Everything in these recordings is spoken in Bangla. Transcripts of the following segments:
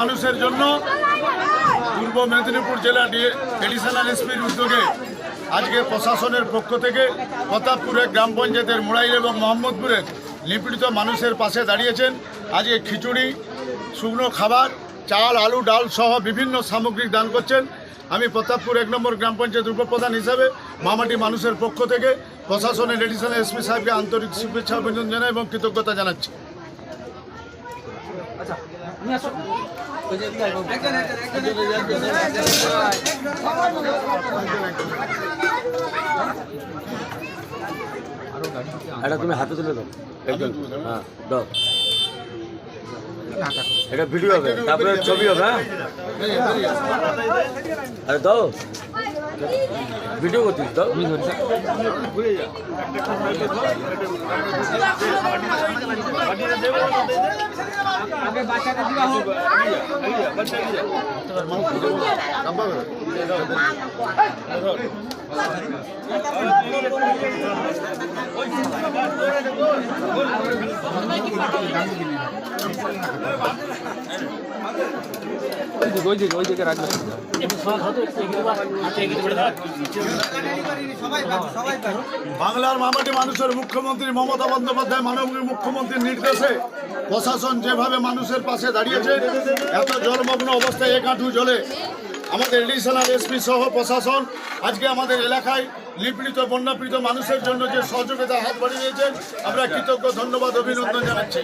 মানুষের জন্য পূর্ব মেদিনীপুর জেলা এডিশনাল এসপির উদ্যোগে আজকে প্রশাসনের পক্ষ থেকে প্রতাপপুরের গ্রাম পঞ্চায়েতের মুড়াইল এবং মোহাম্মদপুরের নিপীড়িত মানুষের পাশে দাঁড়িয়েছেন। আজকে খিচুড়ি, শুকনো খাবার, চাল, আলু, ডাল সহ বিভিন্ন সামগ্রিক দান করছেন। আমি প্রতাপপুর এক নম্বর গ্রাম পঞ্চায়েত উপপ্রধান হিসাবে মামাটি মানুষের পক্ষ থেকে প্রশাসনের এডিশনাল এসপি সাহেবকে আন্তরিক শুভেচ্ছা অভিনন্দন জানাই এবং কৃতজ্ঞতা জানাচ্ছি। এটা তুমি হাতে তুলে দাও। একদম হ্যাঁ দাও। এটা ভিডিও হবে তারপরে ছবি হবে হ্যাঁ? আরে দাও। ভিডিও করছিস দাও। আগে বাচ্চাকে দেওয়া হোক। বাচ্চা বাংলার মামাটি মানুষের মুখ্যমন্ত্রী মমতা বন্দ্যোপাধ্যায় মাননীয় মুখ্যমন্ত্রীর নির্দেশে প্রশাসন যেভাবে মানুষের পাশে দাঁড়িয়েছে, এত জলমগ্ন অবস্থায় এক হাঁটু জলে আমাদের এডিশনাল এসপি সহ প্রশাসন, আজকে আমাদের এলাকায় নিপীড়িত, বন্যাপীড়িত মানুষের জন্য যে সহযোগিতা হাত বাড়িয়ে দিয়েছেন, আমরা কৃতজ্ঞ, ধন্যবাদ, অভিনন্দন জানাচ্ছি।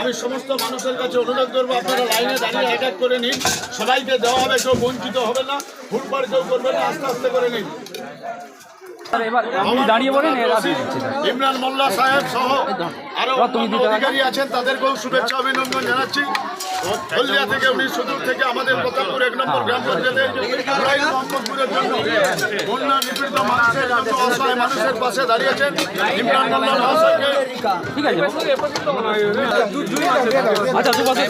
আমি সমস্ত মানুষের কাছে অনুরোধ করব, আপনারা লাইনে দাঁড়িয়ে অ্যাটাক করে নিন। সবাইকে দেওয়া হবে, কেউ বঞ্চিত হবে না ফুলপার কেউ করবে না, আস্তে আস্তে করে নিন। এবার আপনি দাঁড়িয়ে বলেন এরা ইমরান মোল্লা সাহেব সহ আরও অধিকারী আছেন তাদেরকেও শুভেচ্ছা অভিনন্দন জানাচ্ছি। হলদিয়া থেকে উনি সুদূর থেকে আমাদের প্রতাপপুর এক নম্বর গ্রাম পঞ্চায়েতে মোহাম্মদপুরের জন্য বন্যা নিপীড়িত মানুষের জন্য অসহায় মানুষের পাশে দাঁড়িয়েছেন ইমরান মোল্লা মহাশয়কে। ঠিক আছে। আচ্ছা দুপাশে